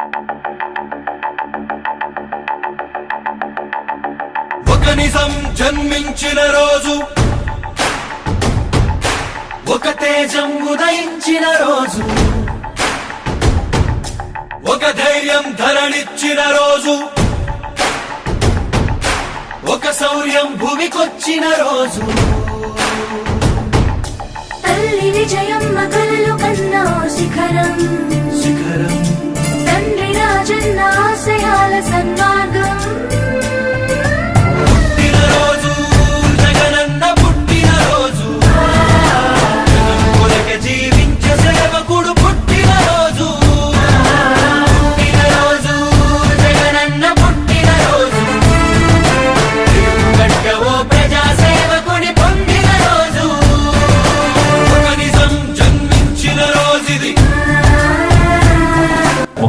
ఒక నిజం జన్మించిన రోజు. ఒక తేజం ఉదయించిన రోజు. ఒక ధైర్యం ధరణిచ్చిన రోజు. ఒక శౌర్యం భూమికొచ్చిన రోజు. తల్లి విజయమ్మ కలలు కన్నా శిఖరం.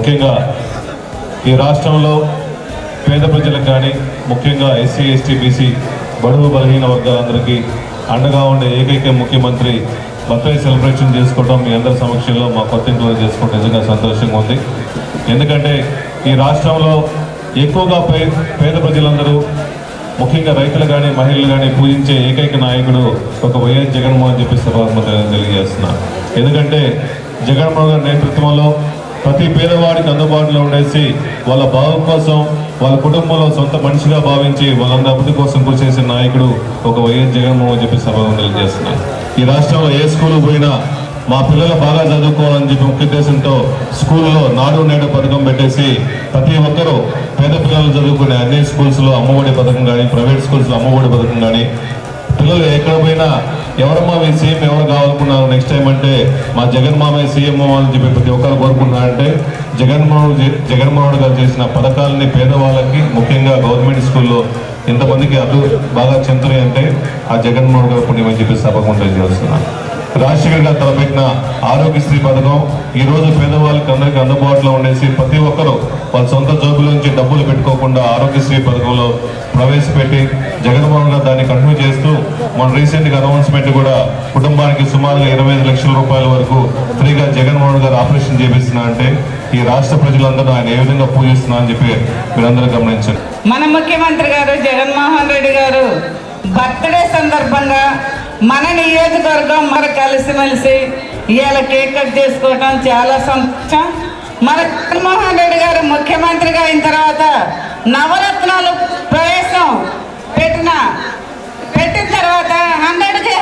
ముఖ్యంగా ఈ రాష్ట్రంలో పేద ప్రజలకు కానీ ముఖ్యంగా ఎస్సీ ఎస్టీ బీసీ బడుగు బలహీన వర్గాలందరికీ అండగా ఉండే ఏకైక ముఖ్యమంత్రి బర్త్డే సెలబ్రేషన్ చేసుకోవడం మీ అందరి సమక్షంలో మా కొత్త ఇంట్లో చేసుకోవడం నిజంగా సంతోషంగా ఉంది. ఎందుకంటే ఈ రాష్ట్రంలో ఎక్కువగా పే పేద ప్రజలందరూ ముఖ్యంగా రైతులు కానీ మహిళలు కానీ పూజించే ఏకైక నాయకుడు ఒక వైఎస్ జగన్మోహన్ చెప్పి సభాత్మక తెలియజేస్తున్నా. ఎందుకంటే జగన్మోహన్ గారి నేతృత్వంలో ప్రతి పేదవాడికి అందుబాటులో ఉండేసి వాళ్ళ బాగు కోసం వాళ్ళ కుటుంబంలో సొంత మనిషిగా భావించి వాళ్ళందరి అభివృద్ధి కోసం కృషి చేసిన నాయకుడు ఒక వైఎస్ జగన్మోహన్ చెప్పి సభలో తెలియజేస్తున్నా ఈ రాష్ట్రంలో ఏ స్కూల్ పోయినా మా పిల్లలు బాగా చదువుకోవాలని చెప్పి ముఖ్య ఉద్దేశంతో స్కూల్లో నాడు నేడు పథకం పెట్టేసి ప్రతి ఒక్కరూ పేద పిల్లలు చదువుకునే అన్ని స్కూల్స్లో అమ్మఒడి పథకం కానీ ప్రైవేట్ స్కూల్స్లో అమ్మఒడి పథకం కానీ పిల్లలు ఎక్కడ పోయినా ఎవరమ్మా మీ సీఎం ఎవరు కావాలనుకున్నారు? నెక్స్ట్ టైం అంటే మా జగన్మామయ్య సీఎం అని చెప్పి ప్రతి ఒక్కరు కోరుకుంటున్నారంటే జగన్మోహన్ జగన్మోహన్ గారు చేసిన పథకాలని పేదవాళ్ళకి ముఖ్యంగా గవర్నమెంట్ స్కూల్లో ఇంతమందికి అటు బాగా చెందుతున్నాయి అంటే ఆ జగన్మోహన్ గారు పుణ్యమని చెప్పి తప్పకుండా చేస్తున్నాను రాజశేఖర్ గారు తలపెట్టిన ఆరోగ్యశ్రీ పథకం ఈ రోజు పేదవాళ్ళకి అందరికీ అందుబాటులో ఉండేసి ప్రతి ఒక్కరూ వాళ్ళ సొంత జోబుల నుంచి డబ్బులు పెట్టుకోకుండా ఆరోగ్యశ్రీ పథకంలో ప్రవేశపెట్టి జగన్మోహన్ గారు దాన్ని కంటిన్యూ చేస్తూ మన రీసెంట్గా అనౌన్స్మెంట్ కూడా కుటుంబానికి సుమారుగా ఇరవై ఐదు లక్షల రూపాయల వరకు ఫ్రీగా జగన్మోహన్ గారు ఆపరేషన్ చేపిస్తున్నా అంటే ఈ రాష్ట్ర ప్రజలందరూ ఆయన ఏ విధంగా పూజిస్తున్నా అని చెప్పి మీరందరూ గమనించండి. మన ముఖ్యమంత్రి గారు జగన్మోహన్ రెడ్డి గారు బర్త్డే సందర్భంగా మన నియోజకవర్గం మరి కలిసిమెలిసి ఇవాళ కేక్ కట్ చేసుకోవటం చాలా సంతోషం. మన జగన్మోహన్ రెడ్డి గారు ముఖ్యమంత్రిగా అయిన తర్వాత నవరత్నాలు ప్రవేశం పెట్టిన పెట్టిన తర్వాత హండ్రెడ్కి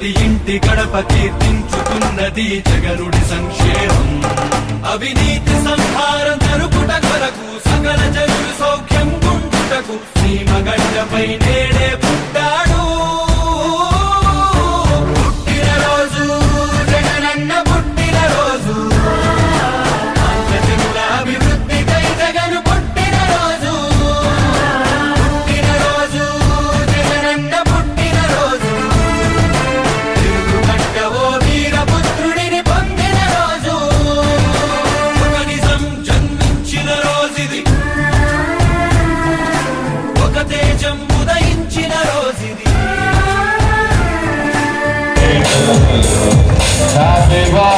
ప్రతి ఇంటి గడప కీర్తించుతున్నది జగనుడి సంక్షేమం. అవినీతి సంహారం జరుపుట కొరకు సకల జనులు సౌఖ్యం గుంటుటకు సీమ గడ్డపై నేడే పుట్ట Happy birthday.